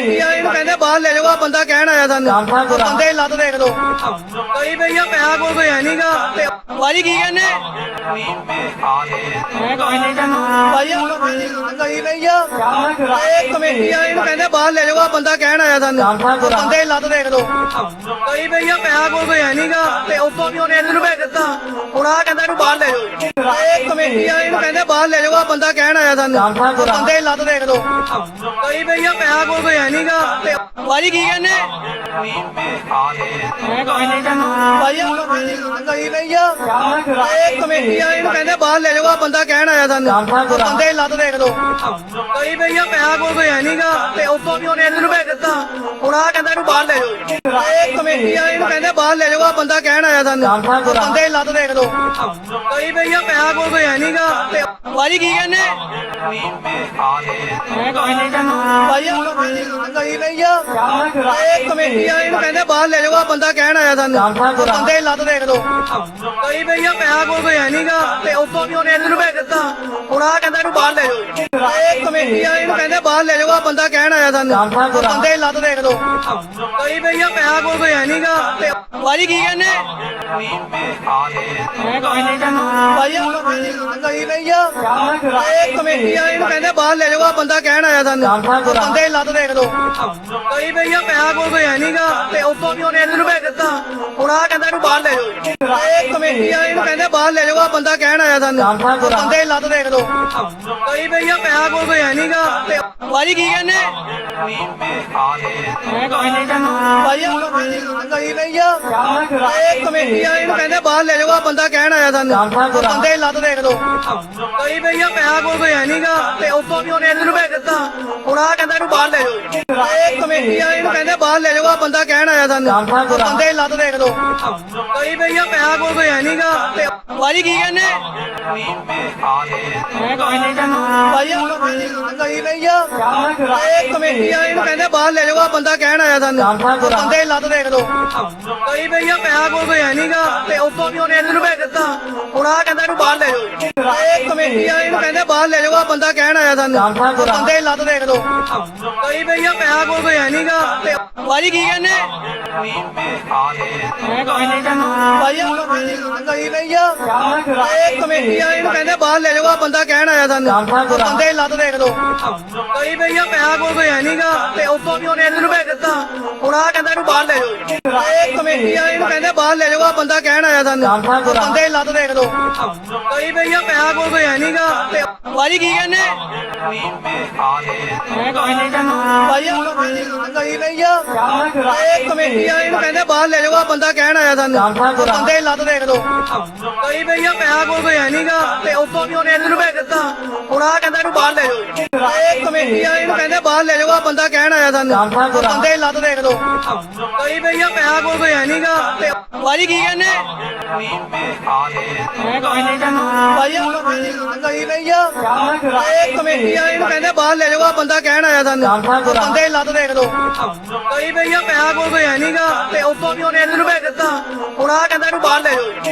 Committee ਵਾਲੇ ਨੂੰ ਕਹਿੰਦੇ ਬਾਹਰ ਲੈ ਜਾਓ ਆ ਬੰਦਾ ਕਹਿਣ ਆਇਆ ਸਾਨੂੰ। ਆਹ ਬੰਦੇ ਦੀ ਲੱਤ ਦੇਖ ਲਓ। ਕਈ ਭਈਆ ਪੈਸਾ ਕੋਈ ਕੋਈ ਹੈ ਨਹੀਂਗਾ। ਭਾਜੀ ਕੀ ਕਹਿੰਦੇ? ਭਾਈ ਕਈ ਭਈਆ ਇਹ ਕਮੇਟੀ ਵਾਲੇ ਨੂੰ ਕਹਿੰਦੇ ਬਾਹਰ ਲੈ ਜਾਓ ਆ ਬੰਦਾ ਕਹਿਣ ਆਇਆ ਸਾਨੂੰ। ਆਹ ਬੰਦੇ ਦੀ ਲੱਤ ਦੇਖ ਲਓ। ਕਈ ਭਈਆ ਪੈਸਾ ਕੋਈ ਕੋਈ ਹੈ ਨਹੀਂਗਾ। ਤੇ ਉੱਤੋਂ ਵੀ ਉਹਨੇ ਇਹਨੂੰ ਭੇਜ ਦਿੱਤਾ। ਹੁਣ ਆ ਕਹਿੰਦਾ ਇਹਨੂੰ ਬਾਹਰ ਲੈ ਜਾਓ। ਇਹ ਕਮੇਟੀ ਵਾਲੇ ਨੂੰ ਕਹਿੰਦੇ ਬਾਹਰ ਲੈ ਜਾਓ ਆ ਬੰਦਾ ਕਹਿਣ ਆਇਆ ਸਾਨੂੰ। ਬੰਦੇ ਦੀ ਲੱਤ ਦੇਖ ਲਓ। ਕਈ ਭਈਆ ਪੈਸਾ ਕੋਈ ਕੋਈ ਹੈ ਨਹੀਂਗਾ। ਤੇ ਭਾਜੀ ਕੀ ਕਹਿੰਦੇ? ਭਾਈ ਕਈ ਭਈਆ ਇਹ ਕਮੇਟੀ ਵਾਲੇ ਨੂੰ ਕਹਿੰਦੇ ਬਾਹਰ ਲੈ ਜਾਓ ਆ ਬੰਦਾ ਕਹਿਣ ਆਇਆ ਸਾਨੂੰ। ਆਹ ਬੰਦੇ ਦੀ ਲੱਤ ਦੇਖ ਲਓ। ਕਈ ਭਈਆ ਪੈਸਾ ਕੋਈ ਕੋਈ ਹੈ ਨਹੀਂਗਾ ਤੇ ਉੱਤੋਂ ਵੀ ਉਹਨੇ ਇਹਨੂੰ ਭੇਜ ਦਿੱਤਾ। ਹੁਣ ਆ ਕਹਿੰਦਾ ਇਹਨੂੰ ਬਾਹਰ ਲੈ ਜਾਓ। ਇਹ ਕਮੇਟੀ ਵਾਲੇ ਨੂੰ ਕਹਿੰਦੇ ਬਾਹਰ ਲੈ ਜਾਓ ਆ ਬੰਦਾ ਕਹਿਣ ਆਇਆ ਸਾਨੂੰ। ਆਹ ਬੰਦੇ ਦੀ ਲੱਤ ਦੇਖ ਲਓ। ਕਈ ਭਈਆ ਪੈਸਾ ਕੋਈ ਕੋਈ ਹੈ ਨਹੀਂਗਾ ਤੇ ਭਾਜੀ ਕੀ ਕਹਿੰਦੇ? ਭਾਈ ਕਈ ਆ। ਇਹ ਕਮੇਟੀ ਵਾਲੇ ਨੂੰ ਕਹਿੰਦੇ ਬਾਹਰ ਲੈ ਜਾਓ ਆ ਬੰਦਾ ਕਹਿਣ ਆਇਆ ਸਾਨੂੰ। ਆਹ ਬੰਦੇ ਦੀ ਲੱਤ ਦੇਖ ਲਓ। ਕਈ ਭਈਆ ਪੈਸਾ ਕੋਈ ਕੋਈ ਹੈ ਨਹੀਂਗਾ ਤੇ ਉੱਤੋਂ ਵੀ ਉਹਨੇ ਇਹਨੂੰ ਭੇਜ ਦਿੱਤਾ। ਹੁਣ ਆ ਕਹਿੰਦਾ ਇਹਨੂੰ ਬਾਹਰ ਲੈ ਜਾਓ। ਇਹ ਕਮੇਟੀ ਵਾਲੇ ਨੂੰ ਕਹਿੰਦੇ ਬਾਹਰ ਲੈ ਜਾਓ ਆ ਬੰਦਾ ਕਹਿਣ ਆਇਆ ਸਾਨੂੰ। ਆਹ ਬੰਦੇ ਦੀ ਲੱਤ ਦੇਖ ਲਓ। ਕਈ ਭਈਆ ਪੈਸਾ ਕੋਈ ਕੋਈ ਹੈ ਨਹੀਂਗਾ ਤੇ ਭਾਜੀ ਕੀ ਕਹਿੰਦੇ? ਕਈ ਭਈਆ ਇਹ ਕਮੇਟੀ ਵਾਲੇ ਨੂੰ ਕਹਿੰਦੇ ਬਾਹਰ ਲੈ ਜਾਓ ਆ ਬੰਦਾ ਕਹਿਣ ਆਇਆ ਸਾਨੂੰ। ਆਹ ਬੰਦੇ ਦੀ ਲੱਤ ਦੇਖ ਲਓ। ਕਈ ਭਈਆ ਪੈਸਾ ਕੋਈ ਕੋਈ ਹੈ ਨਹੀਂਗਾ ਤੇ ਉੱਤੋਂ ਵੀ ਉਹਨੇ ਇਹਨੂੰ ਭੇਜ ਦਿੱਤਾ। ਹੁਣ ਆ ਕਹਿੰਦਾ ਇਹਨੂੰ ਬਾਹਰ ਲੈ ਜਾਓ। ਇਹ ਕਮੇਟੀ ਵਾਲੇ ਨੂੰ ਕਹਿੰਦੇ ਬਾਹਰ ਲੈ ਜਾਓ ਆ ਬੰਦਾ ਕਹਿਣ ਆਇਆ ਸਾਨੂੰ। ਬੰਦੇ ਦੀ ਲੱਤ ਦੇਖ ਲਓ। ਕਈ ਭਈਆ ਪੈਸਾ ਕੋਈ ਕੋਈ ਹੈ ਨਹੀਂਗਾ ਭਾਜੀ ਕੀ ਕਹਿੰਦੇ? ਭਾਈ ਕਈ ਭਈਆ ਇਹ ਕਮੇਟੀ ਵਾਲੇ ਨੂੰ ਕਹਿੰਦੇ ਬਾਹਰ ਲੈ ਜਾਓ ਆ ਬੰਦਾ ਕਹਿਣ ਆਇਆ ਸਾਨੂੰ। ਬੰਦੇ ਦੀ ਲੱਤ ਦੇਖ ਲਓ। ਕਈ ਭਈਆ ਪੈਸਾ ਕੋਈ ਕੋਈ ਹੈ ਨਹੀਂਗਾ ਤੇ ਉੱਤੋਂ ਵੀ ਉਹਨੇ ਇਹਨੂੰ ਭੇਜ ਦਿੱਤਾ। ਹੁਣ ਆ ਕਹਿੰਦਾ ਇਹਨੂੰ ਬਾਹਰ ਲੈ ਜਾਓ। ਇਹ ਕਮੇਟੀ ਵਾਲੇ ਨੂੰ ਕਹਿੰਦੇ ਬਾਹਰ ਲੈ ਜਾਓ ਆ ਬੰਦਾ ਕਹਿਣ ਆਇਆ ਸਾਨੂੰ। ਆਹ ਬੰਦੇ ਦੀ ਲੱਤ ਦੇਖ ਲਓ। ਕਈ ਭਈਆ ਪੈਸਾ ਕੋਈ ਕੋਈ ਹੈ ਨਹੀਂਗਾ ਤੇ ਭਾਜੀ ਕੀ ਕਹਿੰਦੇ? ਭਾਈ ਕਈ ਭਈਆ ਇਹ ਕਮੇਟੀ ਵਾਲੇ ਨੂੰ ਕਹਿੰਦੇ ਬਾਹਰ ਲੈ ਜਾਓ ਆ ਬੰਦਾ ਕਹਿਣ ਆਇਆ ਸਾਨੂੰ। ਆਹ ਬੰਦੇ ਦੀ ਲੱਤ ਦੇਖ ਲਓ। ਕਈ ਭਈਆ ਪੈਸਾ ਕੋਈ ਕੋਈ ਹੈ ਨਹੀਂਗਾ ਤੇ ਉੱਤੋਂ ਵੀ ਉਹਨੇ ਇਹਨੂੰ ਭੇਜ ਦਿੱਤਾ। ਹੁਣ ਆ ਕਹਿੰਦਾ ਇਹਨੂੰ ਬਾਹਰ ਲੈ ਜਾਓ। ਇਹ ਕਮੇਟੀ ਵਾਲੇ ਨੂੰ ਕਹਿੰਦੇ ਬਾਹਰ ਲੈ ਜਾਓ ਆ ਬੰਦਾ ਕਹਿਣ ਆਇਆ ਸਾਨੂੰ। ਆਹ ਬੰਦੇ ਦੀ ਲੱਤ ਦੇਖ ਲਓ। ਕਈ ਭਈਆ ਪੈਸਾ ਕੋਈ ਕੋਈ ਹੈ ਨਹੀਂਗਾ ਤੇ ਭਾਜੀ ਕੀ ਕਹਿੰਦੇ? ਭਾਈ ਕਈ ਭਈਆ ਇਹ ਕਮੇਟੀ ਵਾਲੇ ਨੂੰ ਕਹਿੰਦੇ ਬਾਹਰ ਲੈ ਜਾਓ ਆ ਬੰਦਾ ਕਹਿਣ ਆਇਆ ਸਾਨੂੰ। ਆਹ ਬੰਦੇ ਦੀ ਲੱਤ ਦੇਖ ਲਓ। ਕਈ ਭਈਆ ਪੈਸਾ ਕੋਈ ਕੋਈ ਹੈ ਨਹੀਂਗਾ ਤੇ ਉੱਤੋਂ ਵੀ ਉਹਨੇ ਇਹਨੂੰ ਭੇਜ ਦਿੱਤਾ। ਹੁਣ ਆ ਕਹਿੰਦਾ ਇਹਨੂੰ ਬਾਹਰ ਲੈ ਜਾਓ। ਇਹ ਕਮੇਟੀ ਵਾਲੇ ਨੂੰ ਕਹਿੰਦੇ ਬਾਹਰ ਲੈ ਜਾਓ ਆ ਬੰਦਾ ਕਹਿਣ ਆਇਆ ਸਾਨੂੰ। ਆਹ ਬੰਦੇ ਦੀ ਲੱਤ ਦੇਖ ਲਓ। ਕਈ ਭਈਆ ਪੈਸਾ ਕੋਈ ਕੋਈ ਹੈ ਨਹੀਂਗਾ ਤੇ ਭਾਜੀ ਕੀ ਕਹਿੰਦੇ? ਭਾਈ ਕਈ ਭਈਆ ਇਹ ਕਮੇਟੀ ਵਾਲੇ ਨੂੰ ਕਹਿੰਦੇ ਬਾਹਰ ਲੈ ਜਾਓ ਆ ਬੰਦਾ ਕਹਿਣ ਆਇਆ ਸਾਨੂੰ। ਆਹ ਬੰਦੇ ਦੀ ਲੱਤ ਦੇਖ ਲਓ। ਕਈ ਭਈਆ ਪੈਸਾ ਕੋਈ ਕੋਈ ਹੈ ਨਹੀਂਗਾ ਤੇ ਉੱਤੋਂ ਵੀ ਉਹਨੇ ਇਹਨੂੰ ਭੇਜ ਦਿੱਤਾ। ਹੁਣ ਆ ਕਹਿੰਦਾ ਇਹਨੂੰ ਬਾਹਰ ਲੈ ਜਾਓ। ਇਹ ਕਮੇਟੀ ਵਾਲੇ ਨੂੰ ਕਹਿੰਦੇ ਬਾਹਰ ਲੈ ਜਾਓ ਆ ਬੰਦਾ ਕਹਿਣ ਆਇਆ ਸਾਨੂੰ। ਆਹ ਬੰਦੇ ਦੀ ਲੱਤ ਦੇਖ ਲਓ। ਕਈ ਭਈਆ ਪੈਸਾ ਕੋਈ ਕੋਈ ਹੈ ਨਹੀਂਗਾ ਤੇ ਭਾਜੀ ਕੀ ਕਹਿੰਦੇ? ਭਾਈ ਕਈ ਭਈਆ ਇਹ ਕਮੇਟੀ ਵਾਲੇ ਨੂੰ ਕਹਿੰਦੇ ਬਾਹਰ ਲੈ ਜਾਓ ਆ ਬੰਦਾ ਕਹਿਣ ਆਇਆ ਸਾਨੂੰ। ਆਹ ਬੰਦੇ ਦੀ ਲੱਤ ਦੇਖ ਲਓ। ਕਈ ਭਈਆ ਪੈਸਾ ਕੋਈ ਕੋਈ ਹੈ ਨਹੀਂਗਾ ਤੇ ਉੱਤੋਂ ਵੀ ਉਹਨੇ ਇਹਨੂੰ ਭੇਜ ਦਿੱਤਾ। ਹੁਣ ਆ ਕਹਿੰਦਾ ਇਹਨੂੰ ਬਾਹਰ ਲੈ kill.